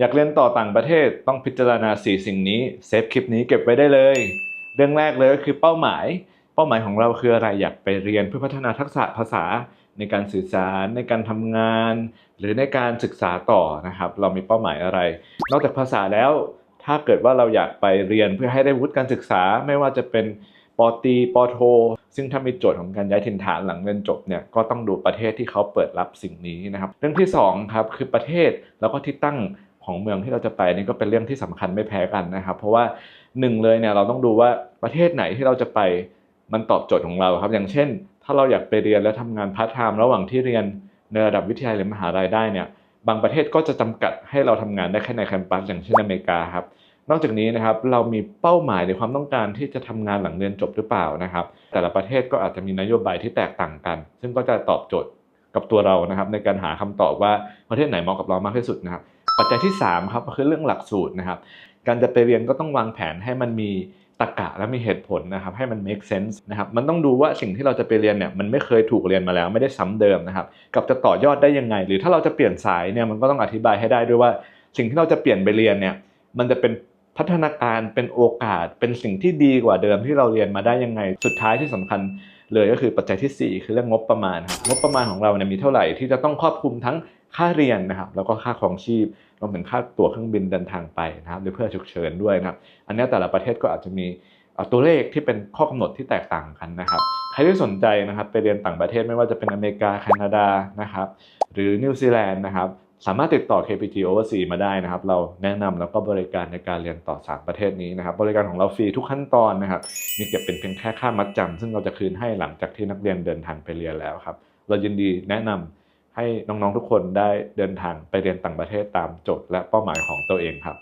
อยากเรียนต่อต่างประเทศต้องพิจารณา 4 สิ่งนี้เซฟคลิปนี้เก็บไว้ได้เลย เรื่องแรกเลยก็คือเป้าหมาย เป้าหมายของเราคืออะไรอยากไปเรียนเพื่อพัฒนาทักษะภาษาในการสื่อสารในการทำงาน หรือในการศึกษาต่อนะครับ เรามีเป้าหมายอะไร นอกจากภาษาแล้ว ถ้าเกิดว่าเราอยากไปเรียนเพื่อให้ได้วุฒิการศึกษา ไม่ว่าจะเป็นปตีปโท ซึ่งถ้ามีโจทย์ของการย้ายถิ่นฐานหลังเรียนจบเนี่ยก็ต้องดูประเทศที่เขาเปิดรับสิ่งนี้นะครับ เรื่องที่สองครับคือประเทศแล้วก็ที่ตั้ง ของเมืองที่เราจะไปนี่ก็เป็นเรื่องที่สำคัญไม่แพ้กันนะครับ เพราะว่าหนึ่งเลยเนี่ยเราต้องดูว่าประเทศไหนที่เราจะไปมันตอบโจทย์ของเราครับ อย่างเช่น ถ้าเราอยากไปเรียนและทำงานพาร์ทไทม์ระหว่างที่เรียนในระดับวิทยาลัยหรือมหาลัยได้เนี่ยบางประเทศก็จะจำกัดให้เราทำงานได้แค่ในแคมปัสอย่างเช่นอเมริกาครับนอกจากนี้นะครับเรามีเป้าหมายในความต้องการที่จะทำงานหลังเรียนจบหรือเปล่านะครับ แต่ละประเทศก็อาจจะมีนโยบายที่แตกต่างกัน ซึ่งก็จะตอบโจทย์กับตัวเรานะครับ ในการหาคำตอบว่าประเทศไหนเหมาะกับเรามากที่สุดนะครับ ปัจจัยที่3ครับก็คือเรื่องหลักสูตรนะครับ การจะไปเรียนก็ต้องวางแผนให้มันมีตรกะและมีเหตุผลนะครับให้มัน make sense นะครับมันต้องดูว่าสิ่งที่เราจะไปเรียนเนี่ยมันไม่เคยถูกเรียนมาแล้วไม่ได้ซ้ำเดิมนะครับกับจะต่อยอดได้ยังไง หรือถ้าเราจะเปลี่ยนสายเนี่ยมันก็ต้องอธิบายให้ได้ด้วยว่า สิ่งที่เราจะเปลี่ยนไปเรียนเนี่ยมันจะเป็นพัฒนาการเป็นโอกาสเป็นสิ่งที่ดีกว่าเดิมที่เราเรียนมาได้ยังไง สุดท้ายที่สำคัญเลยก็คือปัจจัยทีสี่ 4 คือเรื่องงบประมาณครับงบประมาณของเราเนี่ยมีเท่าไหร่ที่จะต้องครอบคลุมทั้ง ค่าเรียนนะครับแล้วก็ค่าครองชีพรวมถึงค่าตั๋วเครื่องบินเดินทางไปนะครับหรือเพื่อฉุกเฉินด้วยนะครับอันนี้แต่ละประเทศก็อาจจะมีตัวเลขที่เป็นข้อกำหนดที่แตกต่างกันนะครับใครที่สนใจนะครับไปเรียนต่างประเทศไม่ว่าจะเป็นอเมริกาแคนาดานะครับหรือนิวซีแลนด์นะครับสามารถติดต่อ KPG Overseas มาได้นะครับ เราแนะนำแล้วก็บริการในการเรียนต่อ 3 ประเทศนี้นะครับ บริการของเราฟรีทุกขั้นตอนนะครับ มีเก็บเป็นเพียงแค่ค่ามัดจำซึ่งเราจะคืนให้หลังจากที่นักเรียนเดินทางไปเรียนแล้วครับ เรายินดีแนะนำ ให้น้องๆทุกคนได้เดินทางไปเรียนต่างประเทศตามโจทย์และเป้าหมายของตัวเองครับ